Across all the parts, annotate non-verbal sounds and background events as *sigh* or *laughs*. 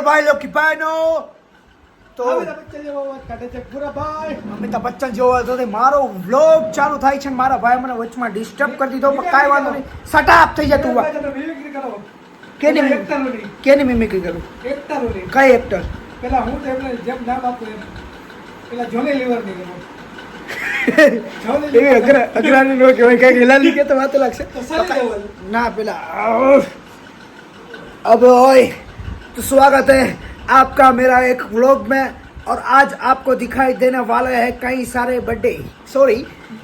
और भाई लोग की बहनो તો અમિતાભ બચ્ચન જેવો અવાજ કાઢે છે પૂરા ભાઈ અમિતાભ બચ્ચન જેવો હતો તે મારો વ્લોગ ચાલુ થાય છે ને મારા ભાઈ મને વચમાં ડિસ્ટર્બ કરી દીધો પણ કાંઈ વાંધો નહીં સટાપ થઈ જતું ભાઈ, તમે mimicry કરો કેની મિ- એક્ટરોની કેની મિમિક્રી કરું એક્ટરોની કઈ એક્ટર પેલા હું તો એમને જેમ નામ આપું એમ પેલા જોની લીવર ની કરું જોની એવી લીવર અગ્ર અગ્રાની નો કહેવાય કઈક હિલાલી કે તો વાત લાગશે તો સની દેઓલ ना पिला अब ओए तो स्वागत है आपका मेरा एक व्लॉग में और आज आपको दिखाई देने वाला है कई सारे बर्थडे સોરી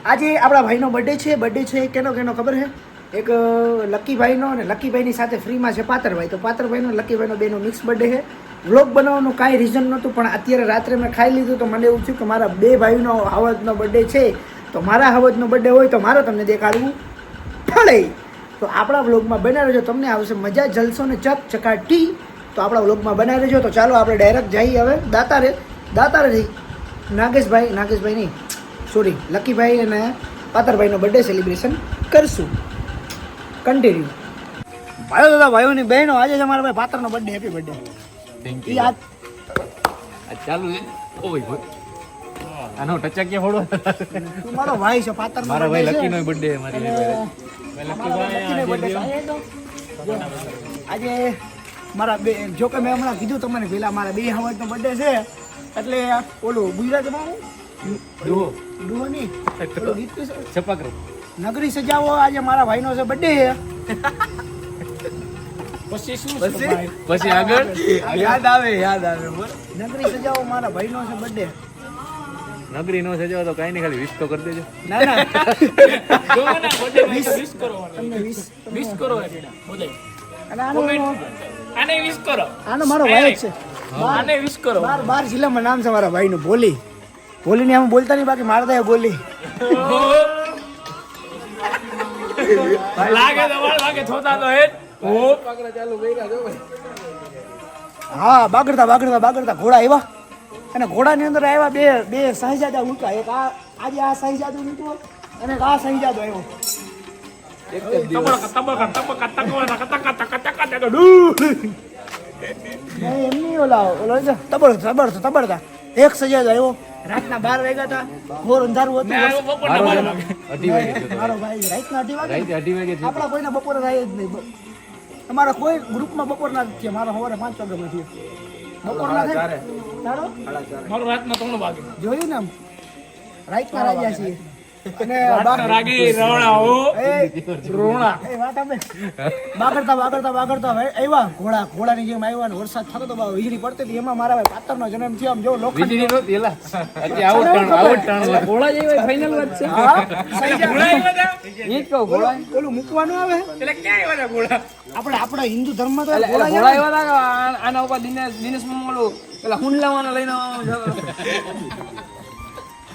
આજે આપણા ભાઈનો બર્થડે છે બર્થડે છે કેનો કેનો ખબર છે એક અ, લકીભાઈનો અને લકીભાઈની સાથે ફ્રીમાં છે પાતરભાઈ તો પાતરભાઈનો અને લકીભાઈનો બેનો મિક્સ બર્થડે છે વ્લોગ બનાવવાનું કાંઈ રીઝન નહોતું પણ અત્યારે રાત્રે મેં ખાઈ લીધું તો મને એવું થયું કે મારા બે ભાઈનો હવજનો બર્થડે છે તો મારા હવજનો બર્થડે હોય તો મારે તમને દેખાડવું પડે તો આપણા વ્લોગમાં બનાવી રહેજો તમને આવશે મજા જલસો ને ચક ચકાટી તો આપણા વ્લોગમાં બનાવી રહેજો તો ચાલો આપણે ડાયરેક્ટ જઈએ હવે. દાતારે દાતારે જઈ નાગેશભાઈ નાગેશભાઈ નહીં. સોરી લકીભાઈ અને પાતરભાઈનો બર્થડે સેલિબ્રેશન કરશું. કન્ટિન્યુ ભાઈઓ દાદા ભાઈઓની બહેનો આજે જ અમારા ભાઈ પાતરનો birthday happy birthday thank you આજ ચાલુ છે ઓય ભાઈ આનો ટચકિયા ફોડો તું મારો ભાઈ છે પાતરનો મારો ભાઈ birthday લકી નો બર્થડે મારી અને ભાઈ. અમારા લકીનો આજે મારા બે જો કે મેં હમણાં કીધું તમને પેલા મારા બે હવાજનો બર્થડે છે. એટલે ઓલું ગુજરાતમાં હું નહીં નગરી સજાવો આજે મારા ભાઈનો છે બર્થડે છે. પછી આગળ? યાદ આવે યાદ આવે નગરી સજાવો મારા ભાઈનો છે બર્થડે નગરી નો સજાવો તો કાઈ નહીં ખાલી વિશ તો કરી દેજો. ના ના. તમને વીસ અને આનો આને વિશ કરો. આનો મારો ભાઈ જ છે. આને વિશ કરો. બાર બાર જિલ્લામાં નામ છે મારા ભાઈનું. બોલી. બોલીને આમ બોલતા નહીં બાકી મારતા બોલી. લાગે તો વાળ લાગે થોતા તો હેડ. હા. બાગડતા બાગડતા બાગડતા. ઘોડા આવ્યા. અને ઘોડાની અંદર આવ્યા બે બે સાહીજાદા ઉલકા એક આ આજે આ સાહીજાદુ નીકળો અને એક આ સાહીજાદો આવ્યો. તકવાના કતકા ડુ એમની ઓલા ઓલો એક સજાદો આવ્યો રાતના બાર વાગ્યા હતા ઘોર અંધારું હતું અઢી વાગે મારો ભાઈ રાતના અઢી વાગે અઢી વાગે આપણા કોઈને બપોરે થાય જ નહીં અમારા કોઈ ગ્રુપમાં બપોરના જ છે મારા સવારે પાંચ વાગ્યામાં થયો બપોરના થાય તારો મારો રાતના ત્રણ વાગે જોયું ને રાઈટના રાજા છીએ અને રાગી રવણા હો. રોણા એ વાત આપે. બાગડતા બાગડતા બાગડતા હવે આવ્યા. ઘોડા ઘોડાની જેમ આવ્યા ને વરસાદ થતો તો વીજળી પડતી હતી. એમાં મારા ભાઈ પાતરનો જન્મ થયો. આમ જો લોખંડ વીજળી નહોતી એલા. અત્યારે આવું ટાણું આવું ઘોડા જેવી ફાઇનલ વાત છે. ઘોડા જાય. એવા હતા? ઈ જ કહું, ઘોડા. ઓલું મૂકવાનું આવે? એટલે ક્યાં એવા ઘોડા? આપણે આપણા હિન્દુ ધર્મ તો ઘોડા આના ઉપર દિનેશ દિનેશ મોલું પેલા હુંડલાવાના લઈને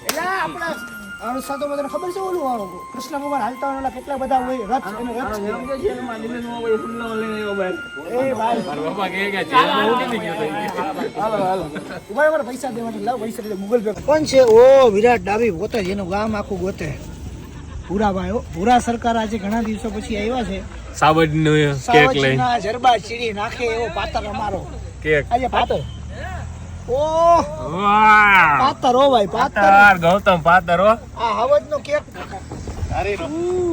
એટલે આપણા તો બધાને ખબર છે ઓલું કૃષ્ણ ભગવાન હાલતા હોય ઓલા કેટલા બધા હોય રથ અને રથ છે. એ ભાઈ. બાપા કે? હાલો હાલો ઊભા ઊભા પૈસા દેવાના લાવ પૈસા દે ગૂગલ પે. કોણ છે? ઓ વિરાટ ડાબી પોતે જ એનું ગામ આખું ગોતે. પૂરા ભાઈ હો. પૂરા સરકાર આજે ઘણા દિવસો પછી આવ્યા છે. સાવજનો કેક લઈ જરબા ચીડી નાખે એવો પાતર અમારો. કેક. આજે પાતર. ઓ! વાહ! પાતર ભાઈ પાતર. પાતર ગૌતમ પાતર હો. આ હવજનો કેક.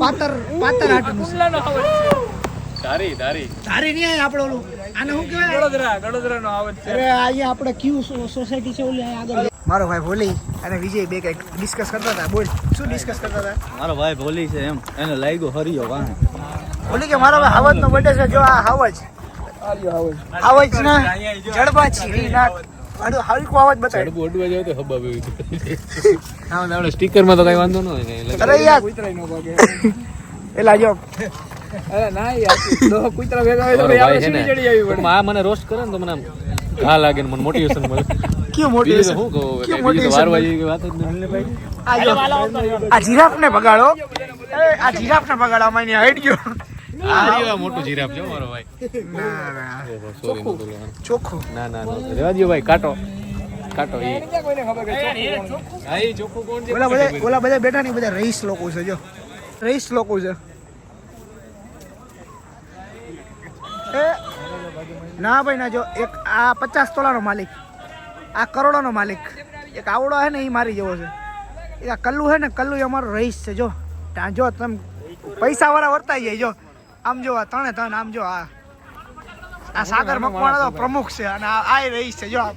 પાતર પાતર હાટનું છે. તારી તારી. ધારી નહીં આય આપણે ઓલું. આને શું કહેવાય? વડોદરા વડોદરા નો આવત છે. અરે આજે આપણે ક્યુ સોસાયટી છે ઓલી આગળ. મારો ભાઈ ભોલી અને વિજય બે કંઈક ડિસ્કસ કરતા હતા. બોલ શું ડિસ્કસ કરતા હતા? મારો ભાઈ ભોલી છે એમ. એને લાગ્યો હરિયો વાહ ભોલી કે મારો ભાઈ હાવજ નો બર્થડે છે જો આ હાવજ. હાવજ. ના જડબા છીરી ના. અવાજ બતાડ ચડબું અડવા જાવ તો હબાબ એવી હા આપણે સ્ટીકરમાં તો કઈ વાંધો ન હોય ને અરે યાર. *laughs* એલા જો અરે ના યાર દો કુતરા ભેગા હોય તો મારો ભાઈ ભાઈ છે આપણે સીડી ચડી આવી પડે ટૂંકમાં આ મને રોસ્ટ કરે ને તો મને આમ લાગે ને મને મોટિવેશન મળે. કહું વારવા જેવી વાત જ આ જીરાફ ને ભગાડો આ જીરાફ ને ભગાડો. આમાં એની હાઈટ ગયો આ મોટું જીરાફ છે મારો ભાઈ. ના ના. સોરી ચોખ્ખું. ના ના ના રેવા દ્યો ભાઈ કાટો. કાટો એ. હા એ ચોખ્ખું કોણ છે? ઓલા બધા ઓલા બધા બેઠા ને બધા રહીશ લોકો છે જો. રહીશ લોકો છે. એ ના ભાઈ ના જો. એક આ પચાસ તોલાનો માલિક. આ કરોડોનો માલિક. એક આવડો હે ને એ મારી જેવો છે. એક આ કલ્લુ હે ને કલ્લુ એ અમારો રહીશ છે જો. ત્યાં જો તમે પૈસા વાળા વર્તાઈ જાય જો. આમ જો આ ત્રણે ત્રણ આમ જો આ. આ સાગર મકવાણા તો પ્રમુખ છે અને આ આ રહીશ છે જો. આ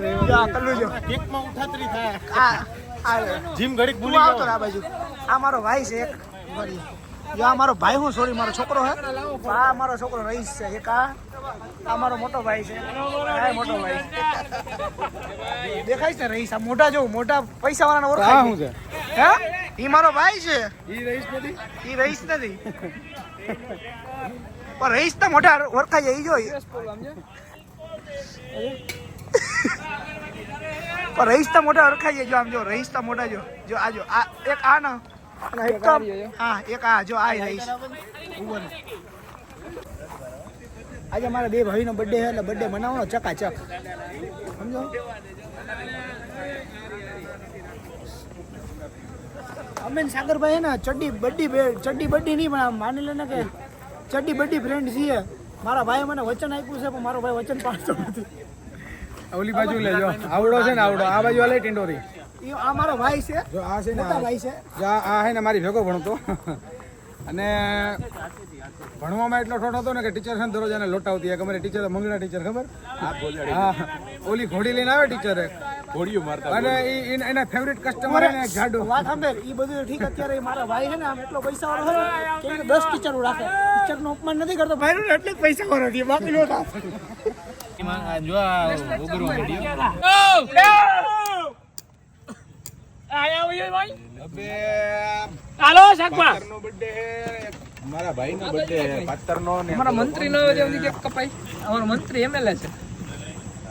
ભાઈ જીમ ઘડીક તું આવતો રહે આ બાજુ. આ મારો ભાઈ છે એક. જો આ મારો ભાઈ હું સોરી મારો છોકરો હે. આ મારો છોકરો રહીશ છે એક આ. આ મારો મોટો ભાઈ છે. આ મોટો ભાઈ દેખાય છે રહીશ આ મોટા જો મોટા પૈસા વાળાનો ઓળખાય છે? હે? ઈ મારો ભાઈ છે? ઈ રહીશ નથી. ઈ રહીશ નથી. પણ રહીશ તો મોટા ઓળખાય જાય ઈ જો પણ રહીશ તો મોટા ઓળખાય જાય જો આમ જો રહીશ તો મોટા જો જો આ જો આ એક આ ના. હા એક આ જો આ રહીશ. ઊભો આજે મારા બે ભાઈનો બર્થડે છે એટલે બર્થડે મનાવવાનો ચકાચક. સમજો? અમે સાગરભાઈ ને ચડ્ડી બડ્ડી ચડ્ડી બડ્ડી નહીં પણ માની લે ને કે ચડ્ડી બડ્ડી ફ્રેન્ડ છીએ. મારા ભાઈ મને વચન આપ્યું છે પણ મારો ભાઈ વચન પાડતો નથી. ઓલી બાજુ લેજો આવડો છે ને આવડો. આ બાજુ આલે ટિંડોરી. આ મારો ભાઈ છે જો આ છે ને ભાઈ છે. જો આ છે ને મારી ભેગો ભણતો. અને ભણવામાં એટલો ઠોઠ હતો ને કે ટીચર છે દરરોજ એને લોટાવતી. કે અમારે ટીચર મંગળા ટીચર ખબર? હા ઓલી ઘોડી લઈને આવે ટીચરે ઘોડીઓ મારતા અને ઈ- ઈ- એના ફેવરેટ કસ્ટમર એને જાડો. વાત સાંભળ એ બધું ઠીક અત્યારે મારા ભાઈ છે ને આમ એટલો પૈસા વાળો છે કે 10 ટીચર રાખે. ટીચર નો અપમાન નથી કરતો. ભાઈ નું એટલે પૈસા વાળો છે બાકી નો થાય. જો શાકભા મારા ભાઈનો બર્થડે પાતરનો ને અમારા મંત્રી નો કપાઈ અમારો મંત્રી એમએલએ છે.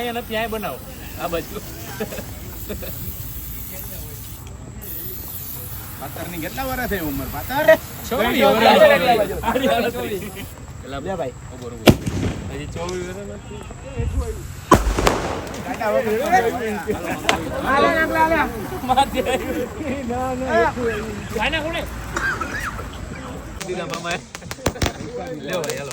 અહીંયા નથી અહીંયા બનાવો. આ બાજુ. પાતરની કેટલા વર્ષ થઈ ઉંમર પાતર. પેલા બે ભાઈ. ઊભો ઊભો હજી ચોવીસ વર્ષ દીધા મામા ભાઈ હાલો.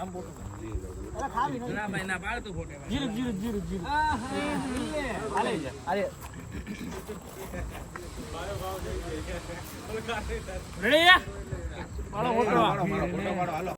કરતા બરોબર. આલું ગોટી લે ગોટી એક બર્થડે છે. રેડી પાડો ફોટો પાડો હાલો.